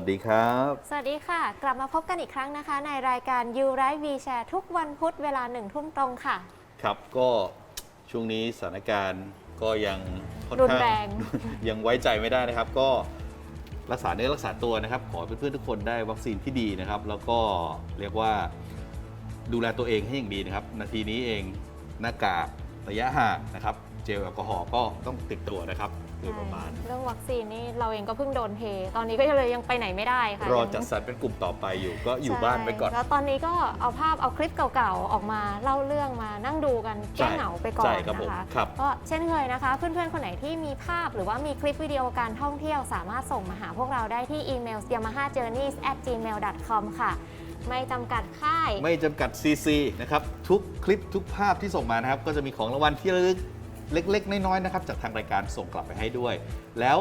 สวัสดีครับ สวัสดีค่ะ กลับมาพบกันอีกครั้งนะคะ ในรายการ You Right We Share ทุกวันพุธเวลาหนึ่งทุ่มตรงค่ะ ครับก็ช่วงนี้สถานการณ์ก็ยังค่อนรุนข้างแรง ยังไว้ใจไม่ได้นะครับ ก็รักษาเนื้อรักษาตัวนะครับ ขอให้เพื่อนๆทุกคนได้วัคซีนที่ดีนะครับ แล้วก็เรียกว่าดูแลตัวเองให้อย่างดีนะครับ นาทีนี้เองหน้ากากระยะห่างนะครับ เจลแอลกอฮอล์ก็ต้องติดตัวนะครับ โดยประมาณ เรื่องวัคซีนนี่เราเองก็เพิ่งโดนเท ตอนนี้ก็เลยยังไปไหนไม่ได้ค่ะรอยังจัดสรรเป็นกลุ่มต่อไปอยู่ก็อยู่บ้านไปก่อนใช่แล้วตอนนี้ก็เอาภาพเอาคลิปเก่าๆ ออกมาเล่าเรื่องมานั่งดูกันแก้เหงาไปก่อนใช่ครับผมนะคะครับก็เช่นเคยนะคะ เพื่อนๆ คนไหนที่มีภาพหรือว่ามีคลิปวิดีโอการท่องเที่ยวสามารถส่งมาหาพวกเราได้ที่อีเมล yamaha journeys at gmail com ค่ะไม่จำกัดค่าย ไม่จำกัด CC นะครับ ทุกคลิปทุกภาพที่ส่งมานะครับ ก็จะมีของรางวัลที่ระลึก เล็ก ๆ น้อยๆนะครับจากทางรายการส่งกลับไปให้ด้วย แล้ว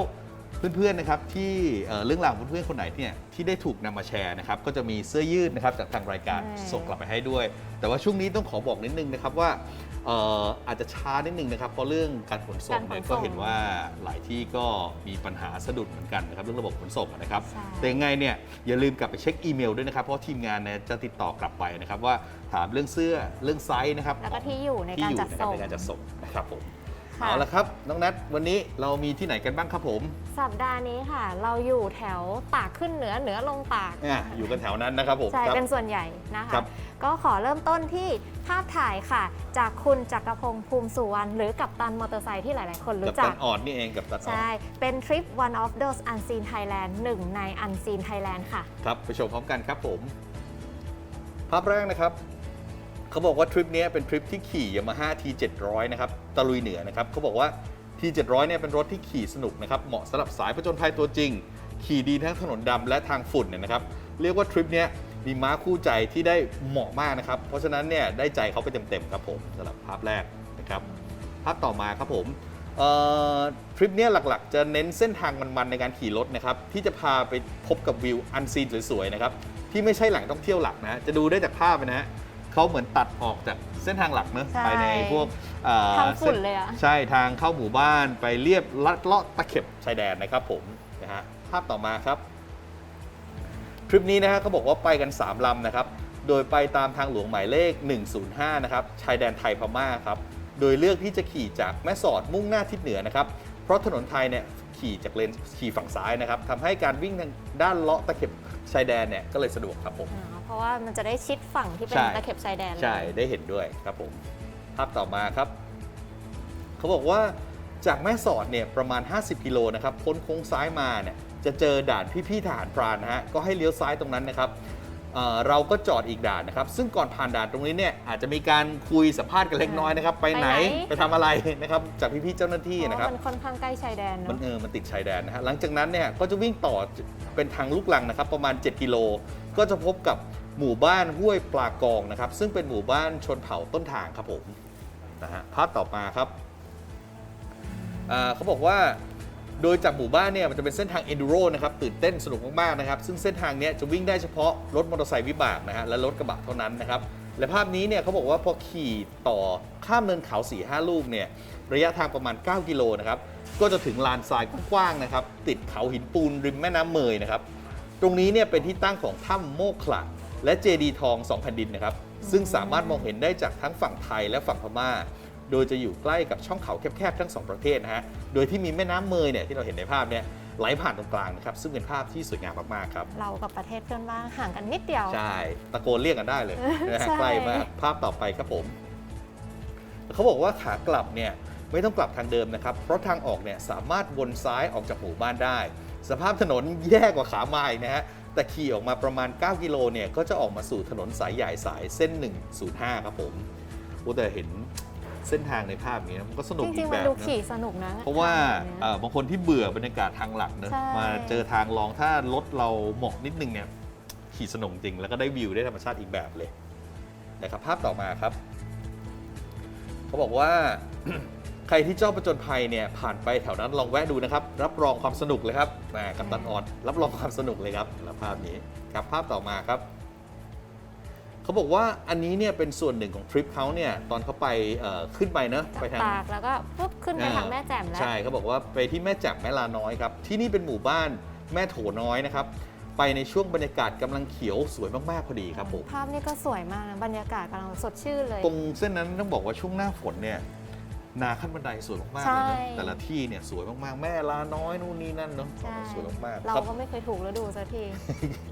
เพื่อนๆนะครับที่เอ่อเรื่องราวของเพื่อนๆคนไหนเนี่ยที่ได้ถูกนำมาแชร์นะครับก็จะมีเสื้อยืดนะครับจากทางรายการใช่ส่งกลับไปให้ด้วย แต่ว่าช่วงนี้ต้องขอบอกนิดนึงนะครับว่าเอ่ออาจจะช้านิดนึงนะครับเพราะเรื่องการขนส่งเนี่ยก็เห็นว่าหลายที่ก็มีปัญหาสะดุดเหมือนกันนะครับเรื่องระบบขนส่งนะครับใช่แต่ยังไงเนี่ยอย่าลืมกลับไปเช็คอีเมลด้วยนะครับเพราะทีมงานเนี่ยจะติดต่อกลับไปนะครับว่าถามเรื่องเสื้อเรื่องไซส์นะครับแล้วก็ที่อยู่ในที่การอยู่จัดนะครับส่งในการจัดส่งนะครับผม ค่ะ เอาละครับ น้องนัทวันนี้เรามีที่ไหนกันบ้างครับผมสัปดาห์นี้ค่ะ เราอยู่แถวตากขึ้นเหนือเหนือลงตาก อะอยู่กันแถวนั้นนะครับผมใช่ ครับ เป็นส่วนใหญ่นะคะ ครับ ก็ขอเริ่มต้นที่ภาพถ่ายค่ะ จากคุณจักรพงศ์ภูมิสุวรรณหรือกัปตันมอเตอร์ไซค์ที่หลาย ๆ คนกับรู้จัตัก นออดนี่เองกับตันออใช่ดเป็นทริป one of those unseen Thailand หนึ่งใน unseen Thailand ค่ะ ครับไปชมพร้อมกันครับผม ภาพแรกนะครับ เขาบอกว่าทริปนี้เป็นทริปที่ขี่ Yamaha T700 นะครับตะลุยเหนือนะครับเขาบอกว่า T700 เนี่ยเป็นรถที่ขี่สนุกนะครับเหมาะสำหรับสายผจญภัยตัวจริง ขี่ดีทั้งถนนดำและทางฝุ่นเนี่ยนะครับเรียกว่าทริปนี้มีม้าคู่ใจที่ได้เหมาะมากนะครับเพราะฉะนั้นเนี่ยได้ใจเขาไปเต็มๆครับผมสำหรับภาพแรกนะครับภาพต่อมาครับผมทริปนี้หลักๆ จะเน้นเส้นทางมันๆในการขี่รถนะครับที่จะพาไปพบกับวิวอันซีนสวยๆนะครับที่ไม่ใช่แหล่งท่องเที่ยวหลักนะจะดูได้จากภาพนะฮะ เขาเหมือนตัดออกจากเส้นทางหลักเนอะใช่ ไปในพวกเอ่อทางฝุ่นส้เลยอะ ใช่ทางเข้าหมู่บ้านไปเรียบลัดเลาะตะเข็บชายแดนนะครับผมนะฮะภาพต่อมาครับ ทริปนี้นะฮะเขาบอกว่าไปกัน 3 ลำนะครับ โดยไปตามทางหลวงหมายเลข 105 นะครับ ชายแดนไทยพม่าครับ โดยเลือกที่จะขี่จากแม่สอดมุ่งหน้าทิศเหนือนะครับ เพราะถนนไทยเนี่ยขี่จากเลนขี่ฝั่งซ้ายนะครับทำให้การวิ่งทางด้านเลาะตะเข็บชายแดนเนี่ยก็เลยสะดวกครับผมอ่า เพราะว่ามันจะได้ชิดฝั่งที่เป็นใช่ ตะเข็บชายแดนเลย ใช่ได้เห็นด้วยครับผม ภาพต่อมาครับ เขาบอกว่าจากแม่สอดเนี่ยประมาณ 50 กิโลนะครับพ้นโค้งซ้ายมาเนี่ยจะเจอด่านพี่ๆทหารพรานนะฮะก็ให้เลี้ยวซ้ายตรงนั้นนะครับ เอ่อเราก็จอดอีกด่านนะครับ ซึ่งก่อนผ่านด่านตรงนี้เนี่ยอาจจะมีการคุยสัมภาษณ์กันเล็กน้อยนะครับ ไปไหนไปทำอะไรนะครับจากพี่ๆเจ้าหน้าที่เพราะนะครับว่ามันค่อนข้างใกล้ชายแดนมันเนาะเออมันติดชายแดนนะฮะหลังจากนั้นเนี่ยก็จะวิ่งต่อเป็นทางลูกลังนะครับ ประมาณ 7 กิโล ก็จะพบกับหมู่บ้านห้วยปลากองนะครับ ซึ่งเป็นหมู่บ้านชนเผ่าต้นทางครับผมนะฮะภาพต่อมาครับอ่าเขาบอกว่า โดยจากหมู่บ้านเนี่ยมันจะเป็นเส้นทาง enduro นะครับตื่นเต้นสนุกมากๆนะครับซึ่งเส้นทางเนี้ยจะวิ่งได้เฉพาะรถมอเตอร์ไซค์วิบากนะฮะและรถกระบะเท่านั้นนะครับและภาพนี้เนี่ยเขาบอกว่าพอขี่ต่อข้ามเนินเขา4ี่ห้าลูกเนี่ยระยะทางประมาณ 9 กิโลนะครับก็จะถึงลานทรายกว้างๆนะครับติดเขาหินปูนริมแม่น้ำเมยนะครับตรงนี้เนี่ยเป็นที่ตั้งของถ้ำโมกขละและเจดีทองสองแผ่นดินนะครับซึ่งสามารถมองเห็นได้จากทั้งฝั่งไทยและฝั่งพม่า โดยจะอยู่ใกล้กับช่องเขาแคบๆทั้งสองประเทศนะฮะ โดยที่มีแม่น้ำเมยเนี่ยที่เราเห็นในภาพเนี่ยไหลผ่านตรงกลางนะครับ ซึ่งเป็นภาพที่สวยงามมากๆครับ เรากับประเทศเพื่อนบ้านห่างกันนิดเดียว ใช่ ตะโกนเรียกกันได้เลยนะฮะใช่ใกล้มากภาพต่อไปครับผม เขาบอกว่าขากลับเนี่ยไม่ต้องกลับทางเดิมนะครับ เพราะทางออกเนี่ยสามารถวนซ้ายออกจากหมู่บ้านได้ สภาพถนนแย่กว่าขามาอีกนะฮะแต่ขี่ออกมาประมาณ 9 กิโลเนี่ยก็จะออกมาสู่ถนนสายใหญ่สายเส้น 105 ครับผมโอ้แต่เห็น เส้นทางในภาพนี้นะมันก็สนุกจอีริงกๆแบมันบดูนะขี่สนุกนะ เพราะว่าทงแบบเนี้ยเอ่อบางคนที่เบื่อบรรยากาศทางหลักเนอะใช่ มาเจอทางลองถ้ารถเราเหมาะนิดนึงเนี่ยขี่สนุกจริง แล้วก็ได้วิวได้ธรรมชาติอีกแบบเลยนะครับภาพต่อมาครับเขาบอกว่า ใครที่ชอบประจนภัยเนี่ยผ่านไปแถวนั้นลองแวะดูนะครับ รับรองความสนุกเลยครับแหมกับตันออดรับรองความสนุกเลยครับแล้วภาพนี้ครับภาพต่อมาครับ เขาบอกว่าอันนี้เนี่ยเป็นส่วนหนึ่งของทริปเขาเนี่ยตอนเขาไปเอ่อขึ้นไปเนอะจากไปทาง ตากแล้วก็ปุ๊บขึ้นไปอ่า ทางแม่แจ่มแล้ว ใช่เขาบอกว่าไปที่แม่แจ่มแม่ลาน้อยครับ ที่นี่เป็นหมู่บ้านแม่โถน้อยนะครับ ไปในช่วงบรรยากาศกำลังเขียวสวยมาก ๆ พอดีครับผม ภาพนี่ก็สวยมากนะบรรยากาศกำลังสดชื่นเลย ตรงเส้นนั้นต้องบอกว่าช่วงหน้าฝนเนี่ยนาขั้นบันไดสวยมากๆเลยใช่ นะแต่ละที่เนี่ยสวยมากๆ แม่ลาน้อยนู่นนี่นั่นเนาะใช่สวยมากๆเราครับ ก็ไม่เคยถูกฤดูสักที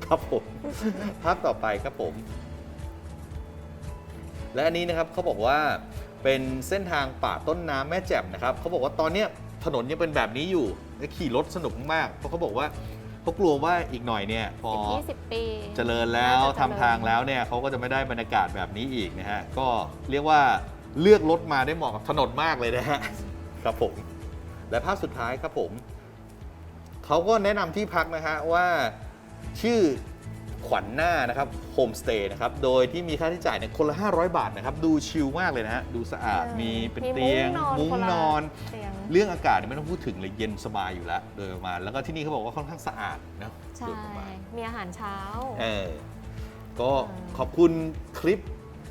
ครับผม ภาพต่อไปครับผม และอันนี้นะครับเขาบอกว่าเป็นเส้นทางป่าต้นน้ำแม่แจ่มนะครับเขาบอกว่าตอนเนี้ยถนนยังเป็นแบบนี้อยู่และขี่รถสนุกมากๆเพราะเขาบอกว่าเขากลัวว่าอีกหน่อยเนี่ยพอ10 20ปี เจริญแล้วน่ทำจะเจริญทางแล้วเนี่ยเขาก็จะไม่ได้บรรยากาศแบบนี้อีกนะฮะ ก็เรียกว่าเลือกรถมาได้เหมาะกับถนนมากเลยนะฮะ ครับผม และภาพสุดท้ายครับผม เขาก็แนะนำที่พักนะฮะว่า ชื่อ ขวัญหน้านะครับโฮมสเตย์นะครับ โดยที่มีค่าใช้จ่ายเนี่ยคนละ 500 บาทนะครับ ดูชิลมากเลยนะฮะ ดูสะอาดออมีเป็นมุ้เตียง มุ้งคนละนอนเตียง เรื่องอากาศเนี่ยไม่ต้องพูดถึงเลย เย็นสบายอยู่แล้ว โดยประมาณ แล้วก็ที่นี่เขาบอกว่าค่อนข้างสะอาดนะใช่ โดยประมาณมีอาหารเช้า เออ ก็อืมขอบคุณคลิป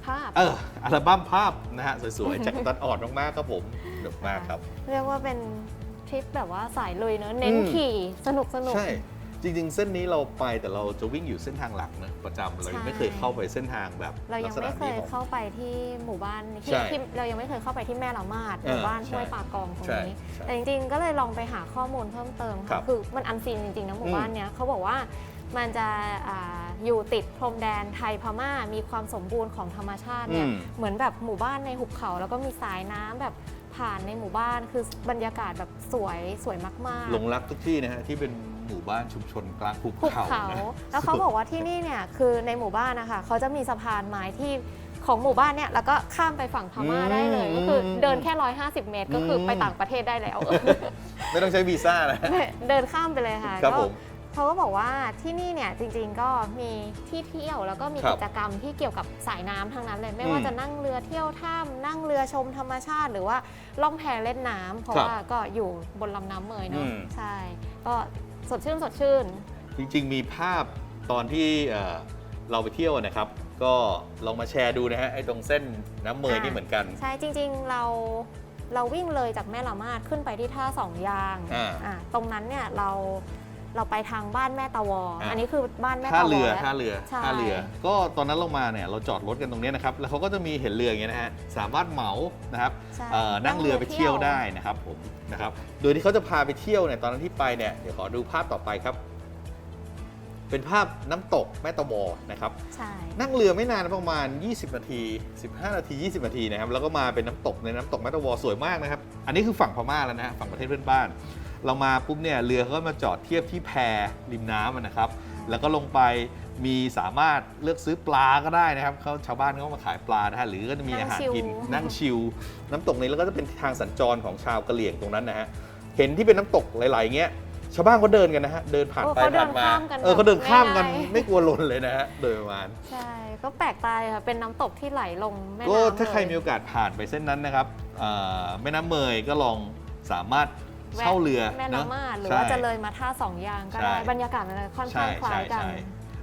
ภาพ เออ อัลบั้มภาพนะฮะ สวยๆ จากตันอ่อนมากๆครับผมสนุกมากครับ เรียกว่าเป็นทริปแบบว่าสายลุยเนอะเน้นอืม ขี่สนุกสนุก ใช่ จริง ๆ เส้นนี้เราไปแต่เราจะวิ่งอยู่เส้นทางหลักนะประจำเรายังไม่เคยเข้าไปเส้นทางแบบเรายัลังกษณะไม่เคนี้ยของ เข้าไปที่หมู่บ้านที่ใช่ที่เรายังไม่เคยเข้าไปที่แม่ละมาดหเออมู่บ้านใช่ห้วยป่ากองตรงใช่นี้ใช่แต่จริงๆก็เลยลองไปหาข้อมูลเพิ่มเติมครัค่ะบคือมันอันซีนจริงๆนะหมู่บ้านเนี้ยเขาบอกว่ามันจะอาอยู่ติดพรมแดนไทยพม่ามีความสมบูรณ์ของธรรมชาติเนี่ยอืม เหมือนแบบหมู่บ้านในหุบเขา แล้วก็มีสายน้ำแบบผ่านในหมู่บ้านคือบรรยากาศแบบสวยสวยมากๆ หลงรักทุกที่นะฮะที่เป็น หมู่บ้านชุมชนกลางภูภูเขาเขานะแล้วเขาบอกว่าที่นี่เนี่ยคือในหมู่บ้านนะคะเขาจะมีสะพานไม้ที่ของหมู่บ้านเนี่ยแล้วก็ข้ามไปฝั่งพม่าได้เลย ก็คือเดินแค่ 150 เมตร ก็คือไปต่างประเทศได้แล้ว ไม่ต้องใช้วีซ่านะ เดินข้ามไปเลยค่ะครับก็ผม เขาก็บอกว่าที่นี่เนี่ยจริงๆก็มีที่เที่ยวแล้วก็มีครับกิจกรรมที่เกี่ยวกับสายน้ำทั้งนั้นเลย ไม่อืมว่าจะนั่งเรือเที่ยวถ้ำนั่งเรือชมธรรมชาติ หรือว่าล่องแพเล่นน้ำเพราะครับว่าก็อยู่บนลำน้ำเมยเนาะอืมใช่ ก็ สดชื่นสดชื่น จริงๆ มีภาพตอนที่เอ่อเราไปเที่ยวนะครับ ก็ลองมาแชร์ดูนะฮะไอ้ตรงเส้นน้ำเมยอ่านี่นี่เหมือนกัน ใช่จริงๆเราเราวิ่งเลยจากแม่ละมาดขึ้นไปที่ท่าสองยางอ่า อ่าตรงนั้นเนี่ยเรา เราไปทางบ้านแม่ตะวอออ่าอันนี้คือบ้านแม่ท่าตะวอเรือแล้ว ท่าเรือใช่ ท่าเรือ ก็ตอนนั้นเรามาเนี่ยเราจอดรถกันตรงเนี้ยนะครับ แล้วเขาก็จะมีเห็นเรืออย่างเงี้ยนะฮะ สามารถเหมานะครับ ใช่ เอ่อนั่งเรือไปเที่ยวได้นะครับผมนะครับ โดยที่เขาจะพาไปเที่ยวเนี่ยตอนนั้นที่ไปเนี่ยเดี๋ยวขอดูภาพต่อไปครับ เป็นภาพน้ำตกแม่ตะวอนะครับ ใช่ นั่งเรือไม่นานประมาณ 20 นาที 15 นาที 20 นาทีนะครับ แล้วก็มาเป็นน้ำตกในน้ำตกแม่ตะวอสวยมากนะครับ อันนี้คือฝั่งพม่าแล้วนะฮะฝั่งประเทศเพื่อนบ้าน เรามาปุ๊บเนี่ยเรือเขาก็มาจอดเทียบที่แพริมน้ำอะนะครับ แล้วก็ลงไปมีสามารถเลือกซื้อปลาก็ได้นะครับเขาชาวบ้านเขามาขายปลานะฮะหรือก็จะมีอาหารกินนั่งชิลน้ำตกนี้แล้วก็จะเป็นทางสัญจรของชาวกะเหรี่ยงตรงนั้นนะฮะเห็นที่เป็นน้ำตกหลายๆเงี้ยชาวบ้านเขาเดินกันนะฮะเดินผ่านโอ้ไปเขาเดิผ่านนมาข้ามกันเออเขาเดินข้ามกันแบบง่ายๆไม่กลัวลนเลยนะฮะโดยประมาณ ใช่ ก็แปลกตาเลยค่ะ เป็นน้ำตกที่ไหลลงแม่น้ำก็ถ้าใครเลยมีโอกาสผ่านไปเส้นนั้นนะครับเอ่อแม่น้ำเมยก็ลองสามารถ แวะเช่าเรือแม่เนอะน้ำมาดหรือใช่ว่าจะเลยมาท่าสองยางก็ได้ ใช่ บรรยากาศมันค่อนใช่ข้างคล้าใช่ยกันใช่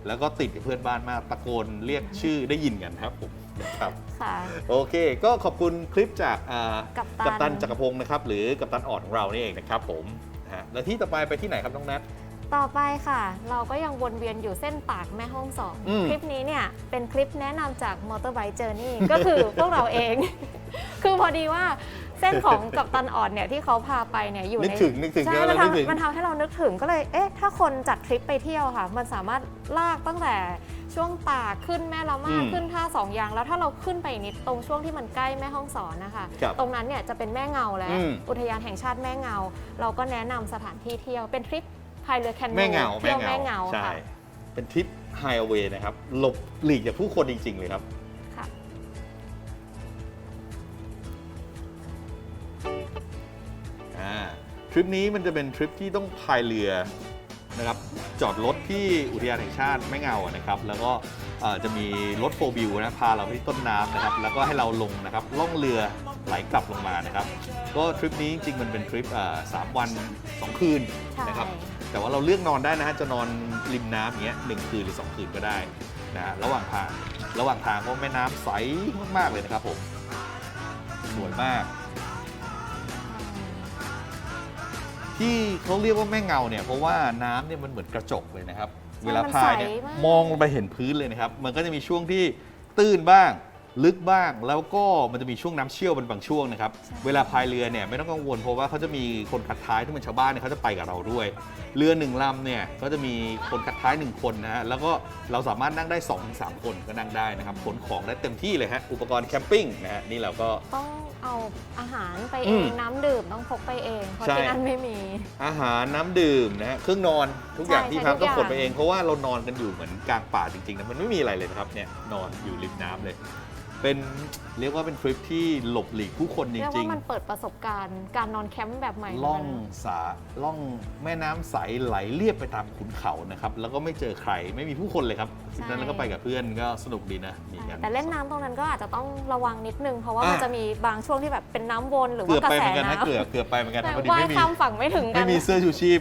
แล้วก็ติดกับเพื่อนบ้านมากตะโกนเรียกชื่อได้ยินกันครับผมนะครับ ค่ะ โอเค ก็ขอบคุณคลิปจากอ่ากัปตันกัปตันจักรพงศ์นะครับ หรือกัปตันอ่อนของเรานี่เองนะครับผมนะฮะแล้วที่ต่อไปไปที่ไหนครับน้องนัทต่อไปค่ะ เราก็ยังวนเวียนอยู่เส้นตากแม่ห้องสอนอืม คลิปนี้เนี่ยเป็นคลิปแนะนำจาก Motorbike Journey ก็คือพวกเราเอง คือพอดีว่า เส้นของกัปตันอ่อนเนี่ยที่เขาพาไปเนี่ยอยู่นึกใน ถึงนึกถึงใช่เยอะมันแล้วนึกถึง ทำมันทำให้เรานึกถึงก็เลย เอ๊ะ ถ้าคนจัดทริปไปเที่ยวค่ะ มันสามารถลากตั้งแต่ช่วงตากขึ้นแม่ละมาดอืมขึ้นท่าสองยาง แล้วถ้าเราขึ้นไปอีกนิดตรงช่วงที่มันใกล้แม่ห้องสอนนะคะ ครับตรงนั้นเนี่ยจะเป็นแม่เงาแล้ว อืมอุทยานแห่งชาติแม่เงา เราก็แนะนำสถานที่เที่ยวเป็นทริปพายเรือแคนูแม่เงาเที่ยวแม่เงาใช่ ค่ะ เป็นทริปไฮเวย์นะครับ หลบหลีกจากผู้คนจริง ๆ เลยครับ ทริปนี้มันจะเป็นทริปที่ต้องพายเรือนะครับจอดรถที่อุทยานแห่งชาติแม่เงาอะนะครับ แล้วก็เอ่อจะมีรถโฟบิวนะพาเราไปที่ต้นน้ำนะครับ แล้วก็ให้เราลงนะครับล่องเรือไหลกลับลงมานะครับ ก็ทริปนี้จริงๆมันเป็นทริปอ่าสามวันสองคืนใช่นะครับ แต่ว่าเราเลือกนอนได้นะฮะจะนอนริมน้ำอย่างเงี้ยหนึ่งคืนหรือสองคืนก็ได้นะฮะระหว่างทางระหว่างทางก็แม่น้ำใสมากๆเลยนะครับผมสวยมาก ที่เขาเรียกว่าแม่เงาเนี่ยเพราะว่าน้ำเนี่ยมันเหมือนกระจกเลยนะครับ เวลาพายเนี่ยมันใสมาก มองลงไปเห็นพื้นเลยนะครับ มันก็จะมีช่วงที่ตื้นบ้าง ลึกบ้างแล้วก็มันจะมีช่วงน้ำเชี่ยวเป็นบางช่วงนะครับ เวลาพายเรือเนี่ยไม่ต้องกังวลเพราะว่าเขาจะมีคนคัดท้ายที่เป็นชาวบ้านเนี่ยเขาจะไปกับเราด้วย เรือหนึ่งลำเนี่ยก็จะมีคนคัดท้ายหนึ่งคนนะฮะแล้วก็เราสามารถนั่งได้2อถึงสคนก็นั่งได้นะครับขนของได้เต็มที่เลยฮะอุปกรณ์แคมปิ้งนะฮะนี่เราก็ ต้องเอาอาหารไปอืเองมน้ำดื่มต้องพกไปเองเพราะใช่ ที่นั่นไม่มี อาหารน้ำดื่มนะฮะเครื่องนอนทุกอย่างใช่ที่ใช่พักทุก็กอย่าง ขนไปเองเพราะว่าเรานอนกันอยู่เหมือนกลางป่าจริงๆนะมันไม่มีอะไรเลยนะครับเนี่ยนอนอยู่ริมน้ำเลย เป็นเรียกว่าเป็นทริปที่หลบหลีกผู้คนจเรียกริว่าง มันเปิดประสบการณ์การนอนแคมป์แบบใหม่ๆล่องเหมืนกันสาล่องแม่น้ำใสไหลเรียบไปตามขุนเขานะครับ แล้วก็ไม่เจอใครไม่มีผู้คนเลยครับทริปนั้นแล้วก็ไปกับเพื่อนก็สนุกดีนะมีกันแต่เล่นน้ำตรงนั้นก็อาจจะต้องระวังนิดนึง เพราะว่ามันอะจะมีบางช่วงที่แบบเป็นน้ำวนหรือเกืว่าอบกระไปแสเหมือนกันนะน้ำเกือบเกือบไปเหมือนกันแต่นะพอดีว่ายไม่มีข้ามฝั่งไม่ถึงกันไม่มีเสื้อชูชีพ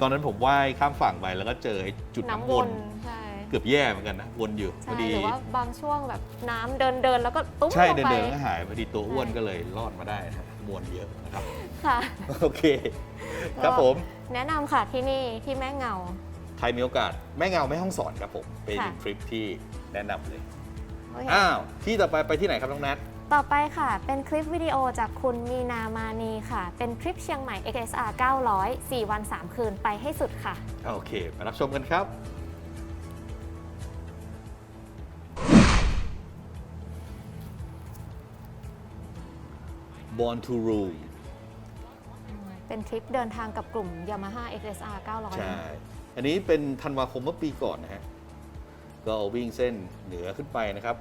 ตอนนั้นผมว่ายข้ามฝั่งไปแล้วก็เจอไอ้จุดน้ำน้ำววน นใช่ เกือบแย่เหมือนกันนะวนอยู่พใช่อดี หรือว่าบางช่วงแบบน้ำเดินเดินแล้วก็ตุ้มใช่ลงเดินไป เดินก็หายพอดีตัวอ้วนใช่ ก็เลยรอดมาได้นะครับมวนเยอะนะครับ ค่ะ โอเค ครับผม แนะนำค่ะที่นี่ที่แม่เงา ใครมีโอกาสแม่เงาแม่ห้องสอนครับผม เป็นค่ะ ทริปที่แนะนำเลย โอเคอ้าว ที่ต่อไปไปที่ไหนครับน้องนัทต่อไปค่ะ เป็นคลิปวิดีโอจากคุณมีนามานีค่ะ เป็นทริปเชียงใหม่ XSR 900 4 วัน 3 คืนไปให้สุดค่ะ โอเคมารับชมกันครับ Born to Rule เป็นทริปเดินทางกับกลุ่ม Yamaha XSR 900 ใช่ อันนี้เป็นธันวาคมเมื่อปีก่อนนะฮะ ก็เอาวิ่งเส้นเหนือขึ้นไปนะครับ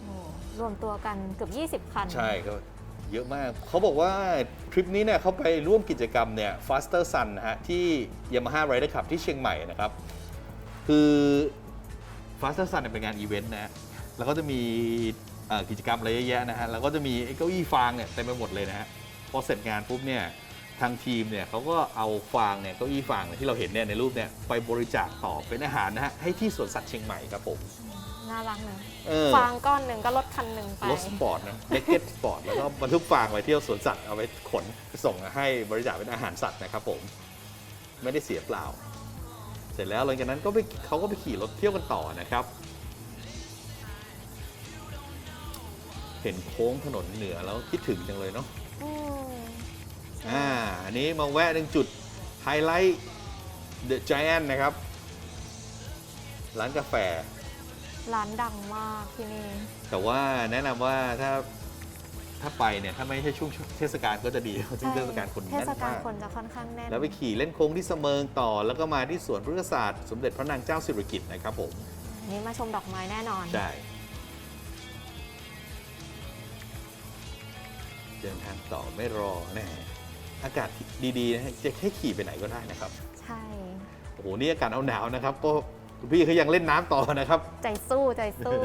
โอ้รวมตัวกันเกือบ 20 คัน ใช่ก็เยอะมาก เขาบอกว่าทริปนี้เนี่ยเขาไปร่วมกิจกรรมเนี่ย Faster Sun นะฮะ ที่ Yamaha Rider Cup ที่เชียงใหม่นะครับ คือ Faster Sun เนี่ยเป็นงานอีเวนต์นะฮะแล้วก็จะมีเอ่อ กิจกรรมอะไรเยอะแยะนะฮะแล้วก็จะมีไอ้เก้าอี้ฟางเนี่ยเต็มไปหมดเลยนะฮะพอเสร็จงานปุ๊บเนี่ยทางทีมเนี่ยเขาก็เอาฟางเนี่ยเก้าอี้ฟางเนี่ยที่เราเห็นเนี่ยในรูปเนี่ยไปบริจาคต่อเป็นอาหารนะฮะให้ที่สวนสัตว์เชียงใหม่ครับผมน่ารักนะเออฟางก้อนหนึ่งก็รถคันหนึ่งไปรถสปอร์ตนะเด็กเก็ตสปอร์ตแล้วก็บรรทุกฟางไปเที่ยวสวนสัตว์เอาไปขนไปส่งให้บริจาคเป็นอาหารสัตว์นะครับผมไม่ได้เสียเปล่า เสร็จแล้วหลังจากนั้นก็ไปเขาก็ไปขี่รถเที่ยวกันต่อนะครับ ห็นโค้งถนนเหนือแล้วคิดถึงจังเลยเนาะอืมอ่าอันนี้มาแวะหนึ่งจุดไฮไลท์เดอะ i จ n t นะครับ ร้านกาแฟ ร้านดังมากที่นี่ แต่ว่าแนะนำว่าถ้าถ้าไปเนี่ย ถ้าไม่ใช่ช่วงเทศกาลก็จะดีเพราะช่วงเทศกาลคนเทแน่นศกาลมากคนจะค่อนข้างแน่นแล้วไปขี่เล่นโค้งที่เสมิงต่อ แล้วก็มาที่สวนพฤกษศาสตร์สมเด็จพระนางเจ้าสิริกิติ์นะครับผม อันนี้มาชมดอกไม้แน่นอน ใช่ เดินทางต่อไม่รอแน่อากาศดีๆนะฮะจะแค่ขี่ไปไหนก็ได้นะครับใช่ โอ้โหนี่อากาศหนาวๆนะครับก็คุณพี่เขายังเล่นน้ำต่อนะครับ ใจสู้ใจสู้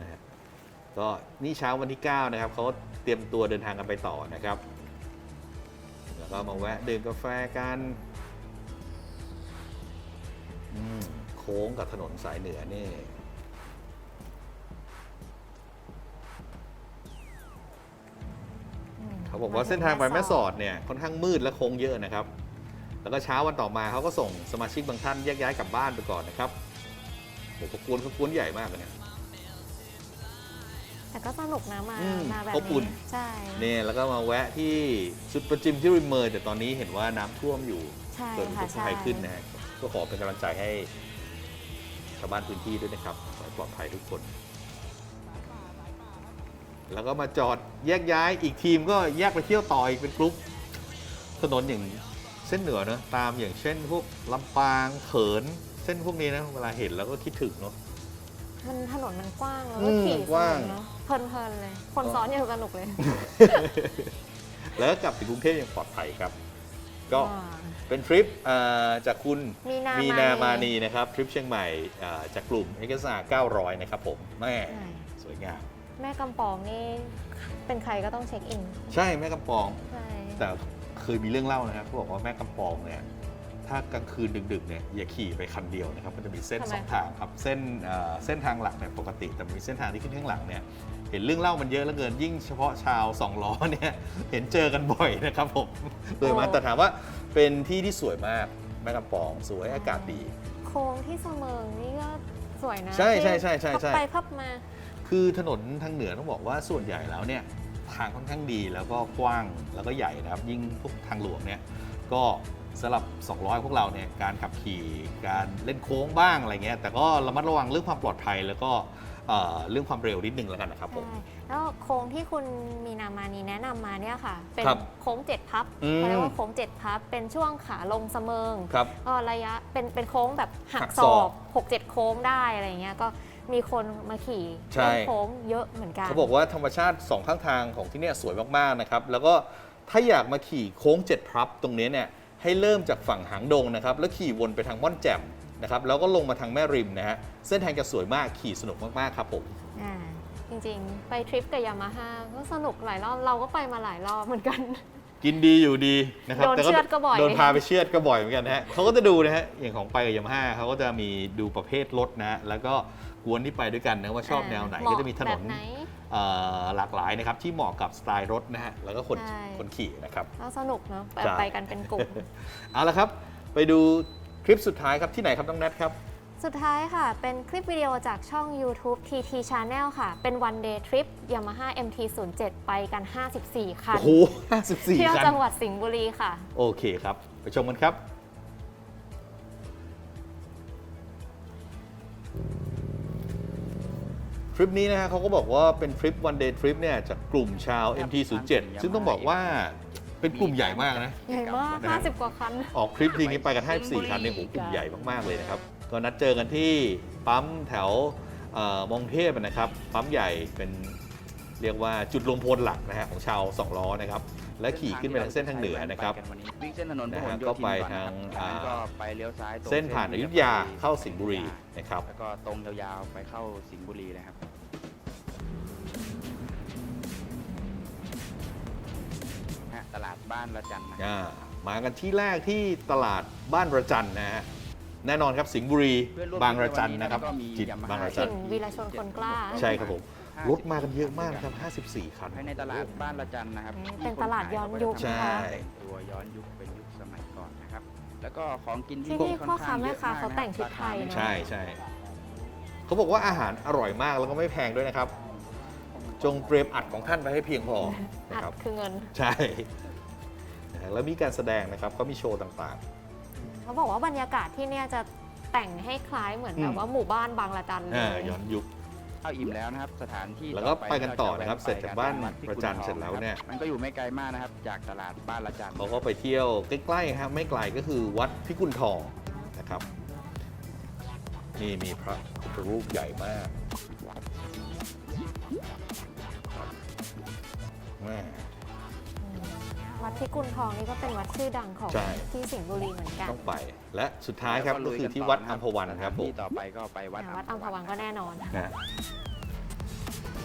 นะฮะก็นี่เช้าวันที่ 9 นะครับเขาเตรียมตัวเดินทางกันไปต่อนะครับ แล้วก็มาแวะดื่มกาแฟกันอืมโค้งกับถนนสายเหนือนี่ เขาบอกว่าเส้นทางไปแม่สอดเนี่ยค่อนข้างมืดและโค้งเยอะนะครับ แล้วก็เช้าวันต่อมาเขาก็ส่งสมาชิกบางท่านแยกย้ายกลับบ้านไปก่อนนะครับโอ้โหขบวนขบวนใหญ่มากเลยเนี่ย แต่ก็สนุกนะมาอืมมาแบบอบอุ่น นี้ใช่เนี่ยแล้วก็มาแวะที่สุดประจิมที่ริมเมยแต่ตอนนี้เห็นว่าน้ำท่วมอยู่ ใช่เกิดอุค่ะทกใช่ ภัยขึ้นนะฮะก็ขอเป็นกำลังใจให้ชาวบ้านพื้นที่ด้วยนะครับขอให้ปลอดภัยทุกคน แล้วก็มาจอดแยกย้ายอีกทีมก็แยกไปเที่ยวต่ออีกเป็นกรุ๊ปถนนอย่างเส้นเหนือเนอะตามอย่างเช่นพวกลำปางเขินเส้นพวกนี้นะเวลาเห็นแล้วก็คิดถึงเนาะ มันถนนมันกว้างแล้วอืก็มขี่กว้าง สนุเนาะเพลินๆเลย คนซ้อนยังสนุกเลยแล้วก็กลับถึงกรุงเทพอย่างปลอดภัยครับ ก็อ่า เป็นทริปเอ่อจากคุณมีนามีนามามานี นีนะครับ ทริปเชียงใหม่เอ่อจากกลุ่มเอกสาร900 นะครับผมแม่ใช่ สวยงาม แม่กำปองนี่เป็นใครก็ต้องเช็คอิน ใช่แม่กำปอง ใช่ แต่เคยมีเรื่องเล่านะครับเขาบอกว่าแม่กำปองเนี่ยถ้ากลางคืนดึกๆเนี่ยอย่าขี่ไปคันเดียวนะครับมันจะมีเส้นสองทางครับเส้นเอ่อเส้นทางหลักเนี่ยปกติ แต่มีเส้นทางที่ขึ้นข้างหลังเนี่ยเห็นเรื่องเล่ามันเยอะเหลือเกินยิ่งเฉพาะชาวสองล้อเนี่ยเห็นเจอกันบ่อยนะครับผมโดยมาแต่ถามว่าเป็นที่ที่สวยมากแม่กำปองสวยอากาศดี โค้งที่เสมิงนี่ก็สวยนะใช่ใช่ที่ใช่ใช่ใช่ พับไปพับมา คือถนนทางเหนือต้องบอกว่าส่วนใหญ่แล้วเนี่ยทางค่อนข้างดีแล้วก็กว้างแล้วก็ใหญ่นะครับ ยิ่งพวกทางหลวงเนี่ยก็สำหรับ 200 พวกเราเนี่ยการขับขี่การเล่นโค้งบ้างอะไรเงี้ยแต่ก็ระมัดระวังเรื่องความปลอดภัยแล้วก็เอ่อเรื่องความเร็วนิดนึงแล้วกันนะครับผมใช่แล้วโค้งที่คุณมีนามานีแนะนำมาเนี่ยค่ะ เป็นครับโค้งเจ็ดพับอืมเขาเรียกว่าโค้งเจ็ดพับ เป็นช่วงขาลงเสมิงครับก็ระยะเป็นเป็นโค้งแบบหัหักกศศออกกหกเจ็ดโค้งได้อะไรเงี้ยก็ มีคนมาขี่ใช่ เล่นโค้งเยอะเหมือนกันเขาบอกว่าธรรมชาติสองข้างทางของที่เนี่ยสวยมากๆนะครับ แล้วก็ถ้าอยากมาขี่โค้งเจ็ดพลับตรงนี้เนี่ยให้เริ่มจากฝั่งหางดงนะครับ แล้วขี่วนไปทางม่อนแจ่มนะครับ แล้วก็ลงมาทางแม่ริมนะฮะ เส้นทางจะสวยมากขี่สนุกมากๆครับผม อ่าจริงๆ ไปทริปกับยามาฮ่าก็สนุกหลายรอบ เราก็ไปมาหลายรอบเหมือนกัน กินดีอยู่ดีนะครับโดนแต่เชือดก็บ่อย โดนพาไปเชือดก็บ่อยเหมือนกันนะฮะเขาก็จะดูนะฮะอย่างของไปกับยามาฮ่าเขาก็จะมีดูประเภทรถนะฮะแล้วก็ กวนที่ไปด้วยกันนะว่าชอบแนวไหนเหาก็จะมีถนแบนบไหนเอ่อหลากหลายนะครับที่เหมาะกับสไตล์รถนะฮะแล้วก็คนใช่คนขี่นะครับแล้วสนุกเนาะไปใช่ไปกันเป็นกลุ่มเอาละครับ ไปดูคลิปสุดท้ายครับที่ไหนครับน้องแนทครับสุดท้ายค่ะ เป็นคลิปวิดีโอจากช่อง YouTube TT Channel ค่ะ เป็น one day trip Yamaha MT-07 ไปกัน 54 คัน โอ้โห 54เที่ยวคันจังหวัดสิงห์บุรีค่ะ โอเคครับ ไปชมกันครับ ทริปนี้นะฮะเขาก็บอกว่าเป็นทริปวันเดย์ทริปเนี่ยจากกลุ่มชาว MT07 ซึ่งต้องบอกว่าเป็นกลุ่มใหญ่มากนะ ใหญ่มาก 50 กว่าคัน ออกทริปทีนี้ไปกัน54คันเนี่ยโหกลุ่มใหญ่มากๆเลยนะครับ ก็นัดเจอกันที่ปั๊มแถวเอ่อมองเทพนะครับ ปั๊มใหญ่เป็นเรียกว่าจุดรวมพลหลักนะฮะของชาวสองล้อนะครับ และขี่ขึ้นไปทางเส้นทางเหนือนะครับวิ่งเส้นถนนพนะหฮะลโยก็ธินไปก่อนทางนะครับจากนั้นอ่าก็ไปเลี้ยวซ้ายตรงเส้นผ่านอยุธยาเข้าสิงห์บุรีนะครับแล้วก็ตรงยาวๆไปเข้าสิงห์บุรีเลยครับฮะตลาดบ้านละจันนะอ่ามากันที่แรกที่ตลาดบ้านระจันนะฮะแน่นอนครับสิงห์บุรีเพื่อนร่วมบางระจันนะครับก็มีจิต Yamaha บางระจัถิ่นนวีรชนคนกล้า ใช่ครับผม รถมากันเยอะมากนะครับ 54 คัน ภายในตลาดบ้านละจันนะครับอืมที่เป็นตลาดย้อนยุคใช่ ตัวย้อนยุคเป็นยุคสมัยก่อนนะครับ แล้วก็ของกินที่ที่นี่ค่อนพ่อข้างค้าแม่เยอะค้ามกเขาแต่งชุดไทยนะครับเนอะใช่ใช่เขาบอกว่าอาหารอร่อยมากแล้วก็ไม่แพงด้วยนะครับ จงเตรียมอัดของท่านไปให้เพียงพอนะอัดครับ คือเงิน ใช่นะฮะแล้วมีการแสดงนะครับก็มีโชว์ต่าง เขาบอกว่าบรรยากาศที่เนี่ยจะแต่งให้คล้ายเหมือนอืมแบบว่าหมู่บ้านบางละจันๆเลอ่ายย้อนยุค ข้าวอิ่มแล้วนะครับ สถานที่แล้วก็ไปกันต่อที่นะครับจเสร็จจากบ้านวัดพิกุลประจันทร์ทองเสร็จแล้วเนี่ยะครับมันก็อยู่ไม่ไกลมากนะครับ จากตลาดบ้านละจันเขาก็ไปเที่ยวใกล้ๆครับไม่ไกลก็คือวัดพิกุลทองนะครับ นี่มีพระพุทธรูปใหญ่มากแม่ วัดพิกุลทองนี่ก็เป็นวัดชื่อดังของใช่ ที่สิงห์บุรีเหมือนกันต้องไป และสุดท้ายครับก็คือที่วัดอัมพวันครับผมที่ต่อไปก็ไปวัดอ่าวัดอัมพวันก็แน่นอน นะ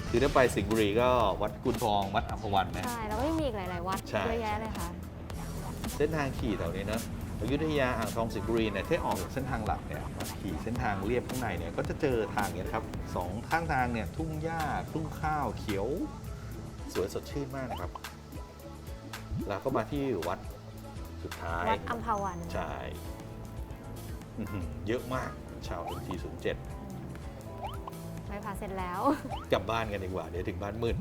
คือถ้าไปสิงห์บุรีก็วัดกุลทองวัดอัมพวันนะ ใช่แล้วก็ยังมีอีกหลาย ๆ วัดใช่ เยอะแยะเลยค่ะ เส้นทางขี่แถวนี้นะอยุธยาอ่างทองสิงห์บุรีเนี่ยที่ออกจากเส้นทางหลักเนี่ยมาขี่เส้นทางเรียบข้างในเนี่ยก็จะเจอทางเนี่ยนะครับสองข้างทางเนี่ยทุ่งหญ้าทุ่งข้าวเขียว สวยสดชื่นมากนะครับ แล้วก็มาที่วัดสุดท้ายวัดอัมพวันใช่อื้อหือเยอะมากชาว MT07 ไปพาเสร็จแล้ว กลับบ้านกันดีกว่า เดี๋ยวถึงบ้านมืด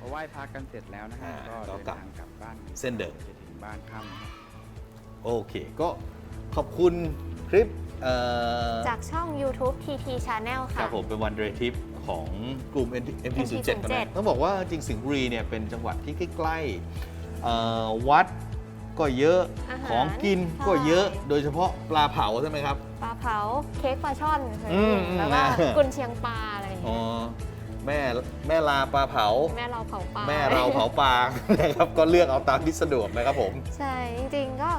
พอไหว้พระกันเสร็จแล้วนะฮะอ่าก็ก็เดินกลับทางกลับบ้านเส้นเดิมจะถึงบ้านค่ำนะครับโอเค ก็ขอบคุณคลิปเอ่อจากช่อง YouTube TT Channel คค่ะรับผมเป็นวันเดย์ทริปของกลุ่ม MT07 กันนะต้องบอกว่าจริงสิงห์บุรีเนี่ยเป็นจังหวัดที่ใกล้ๆเอ่อ วัดก็เยอะอาหารของกินก็เยอะ ใช่ โดยเฉพาะปลาเผาใช่ไหมครับ ปลาเผาเค้กปลาช่อนเคยอืมกินแล้วก็อืมกุนเชียงปลาอะไรอย่างอ๋อเงี้ยแม่แม่ลาปลาเผา แม่เราเผาปลา แม่เราเผาปลานะครับก็เลือกเอาตามที่สะดวกนะครับผม ใช่ จริงๆก็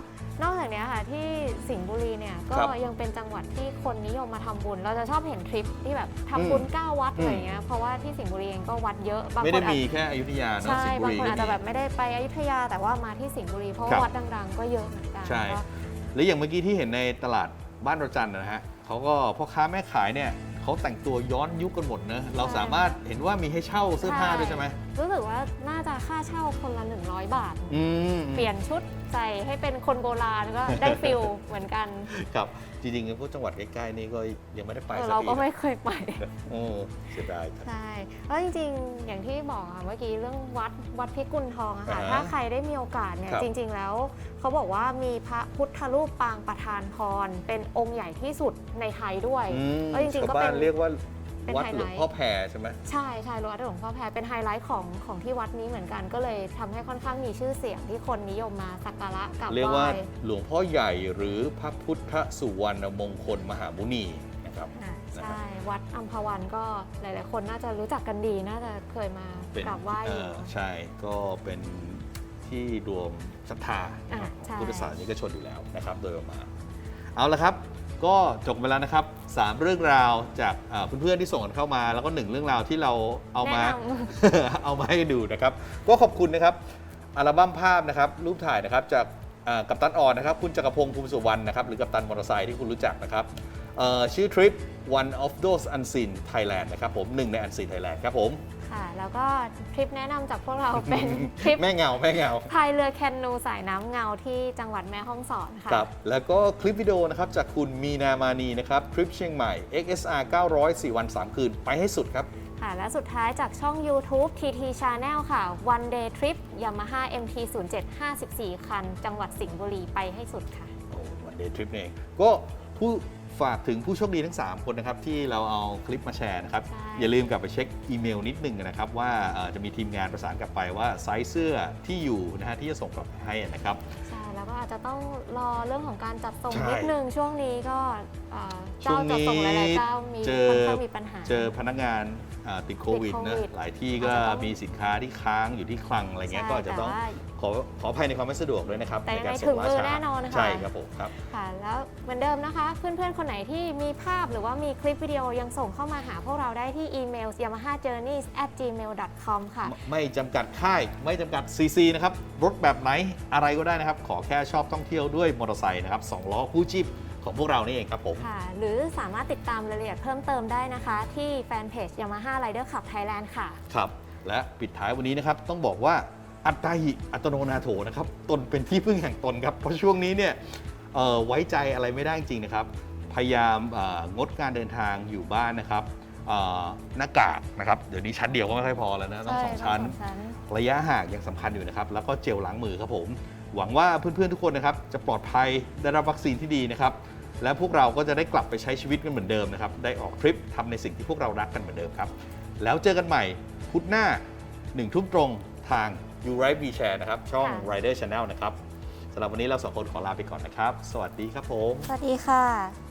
นอกจากเนี้ยค่ะที่สิงห์บุรีเนี่ยก็ครับยังเป็นจังหวัดที่คนนิยมมาทำบุญ เราจะชอบเห็นทริปที่แบบทำบุญ9วัดอืม อะไรเงี้ยเพราะว่าที่สิงห์บุรีเองก็วัดเยอะบางไม่คได้นอาจมีแค่อยุธยาเนอะใช่สิงห์บุบางรีคนก็อาจจะมีแบบไม่ได้ไปอยุธยาแต่ว่ามาที่สิงห์บุรีเพราะครัว่าบวัดดัง ๆ ก็เยอะเหมือนกันใช่ ก็ แล้วอย่างเมื่อกี้ที่เห็นในตลาดบ้านระจันนะฮะเขาก็พ่อค้าแม่ขายเนี่ยเขาแต่งตัวย้อนยุคกันหมดเนอะเราสามารถเห็นว่ามีให้เช่าเสื้อผ้าด้วยใช่ไหมรู้สึกว่าน่าจะค่าเช่าคนละ 100 บาท อืม เปลี่ยนชุด ใส่ให้เป็นคนโบราณก็ได้ฟิลเหมือนกัน ครับจริงๆพวกจังหวัดใกล้ๆนี่ก็ยังไม่ได้ไปเออสักเราทีก็ไม่นะเคยไปโอ้เสียดายจังใช่แล้วจริงๆ อย่างที่บอกค่ะเมื่อกี้เรื่องวัดวัดพิกุลทองอะค่ะอ่าฮะถ้าใครได้มีโอกาสเนี่ยครับจริง ๆ แล้วเขาบอกว่ามีพระพุทธรูปปางประธานพรเป็นองค์ใหญ่ที่สุดในไทยด้วยอืมแล้วจริงๆชาวก็บ้าเป็นนเรียกว่า เป็นวัดไฮหไลลวงท์พ่อแพรใช่ไหมใช่ใช่รั้วหลวงพ่อแพรเป็นไฮไลท์ของของที่วัดนี้เหมือนกัน ก็เลยทำให้ค่อนข้างมีชื่อเสียงที่คนนิยมมาสักการะกราบเรียกไหว่าว้หลวงพ่อใหญ่หรือพระพุทธสุวรรณมงคลมหามุนีนะครับอ่าใช่วัดอัมพวันก็หลาย ๆ คนน่าจะรู้จักกันดีน่าจะเคยมาเป็นกราบไหว้อเอยู่อใช่ก็เป็นที่รวมศรัทธาอ่าใช่ พุทธศาสนิกชนอยู่แล้วนะครับ โดยประมาณเอาละครับ ก็จบไปแล้วนะครับสามเรื่องราวจากเอ่อเพื่อนๆที่ส่งกันเข้ามา แล้วก็หนึ่งเรื่องราวที่เราเอามาแนะนเอามาให้ดูนะครับ ก็ขอบคุณนะครับ อัลบั้มภาพนะครับ รูปถ่ายนะครับจากอ่ากัปตันออนนะครับ คุณจักรพงศ์ภูมิสุวรรณนะครับ หรือกัปตันมอเตอร์ไซค์ที่คุณรู้จักนะครับเอ่อชื่อทริป one of those unseen Thailand นะครับผมหนึ่งใน unseen Thailand ครับผม ค่ะ แล้วก็ทริปแนะนำจากพวกเราเป็น ทริปแม่เงาแม่เงา พายเรือแคนูสายน้ำเงาที่จังหวัดแม่ฮ่องสอนค่ะ ครับ แล้วก็คลิปวิดีโอนะครับจากคุณมีนามานีนะครับทริปเชียงใหม่ XSR 900 4 วัน 3 คืน ไปให้สุดครับ ค่ะ และสุดท้ายจากช่อง YouTube TT Channel ค่ะ One Day Trip Yamaha MT 0 7 54 คัน จังหวัดสิงห์บุรีไปให้สุดค่ะ โอ้วันเดย์ทริปเองก็ผู้ ฝากถึงผู้โชคดีทั้ง 3 คนนะครับที่เราเอาคลิปมาแชร์นะครับ ใช่ อย่าลืมกลับไปเช็คอีเมลนิดนึงนะครับ ว่าเอ่อจะมีทีมงานประสานกลับไปว่าไซส์เสื้อที่อยู่นะฮะที่จะส่งกลับให้นะครับ ใช่แล้วก็อาจจะต้องรอเรื่องของการจัดส่งใช่ นิดนึงช่วงนี้ก็เอ่อช่วเจ้างจัดนี้ส่งหลายๆเจ้ามีเจค่ออนข้างมีปัญหา เจอพนักงานอ่าติดโควิดติดโคนะวิดหลายที่ก็อาจจะต้องมีสินค้าที่ค้างอยู่ที่คลังอะไรเงี้ยใช่ก็อาจจะต้องแต่ว่าขอขออภัยในความไม่สะดวกด้วยนะครับแต่ยังไงในการถึส่งงมืล่าอช้าแน่นอนค่ะ ใช่ครับผมครับ ค่ะ แล้วเหมือนเดิมนะคะ เพื่อนๆ คนไหนที่มีภาพหรือว่ามีคลิปวิดีโอยังส่งเข้ามาหาพวกเราได้ที่อีเมล yamaha journeys at gmail com ค่ะ ไม่จำกัดค่ายไม่จำกัด CC นะครับ รถแบบไหนอะไรก็ได้นะครับ ขอแค่ชอบท่องเที่ยวด้วยมอเตอร์ไซค์นะครับสองล้อคู่ชีพ ของพวกเรานี่เองครับผม ค่ะ หรือสามารถติดตามรายละเอียดเพิ่มเติมได้นะคะ ที่แฟนเพจ Yamaha Rider Club Thailand ค่ะ ครับ และปิดท้ายวันนี้นะครับ ต้องบอกว่าอัตตาหิอัตโนนาโถนะครับ ตนเป็นที่พึ่งแห่งตนครับ เพราะช่วงนี้เนี่ยเอ่อไว้ใจอะไรไม่ได้จริงๆนะครับ พยายามเอ่องดการเดินทางอยู่บ้านนะครับเอ่อหน้ากากนะครับ เดี๋ยวนี้ชั้นเดียวก็ไม่ค่อยพอแล้วนะต้องสองชั้นใต้องสองชั้นระยะห่างยังสำคัญอยู่นะครับ แล้วก็เจลล้างมือครับผม หวังว่าเพื่อนๆทุกคนนะครับ จะปลอดภัยได้รับวัคซีนที่ดีนะครับ และพวกเราก็จะได้กลับไปใช้ชีวิตกันเหมือนเดิมนะครับ ได้ออกทริปทำในสิ่งที่พวกเรารักกันเหมือนเดิมครับ แล้วเจอกันใหม่พุธหน้า1ทุ่มตรงทาง u r i b s h a r e นะครับ ช่องค่ะ Rider Channel นะครับสำหรับวันนี้เราสองคนขอลาไปก่อนนะครับ สวัสดีครับผม สวัสดีค่ะ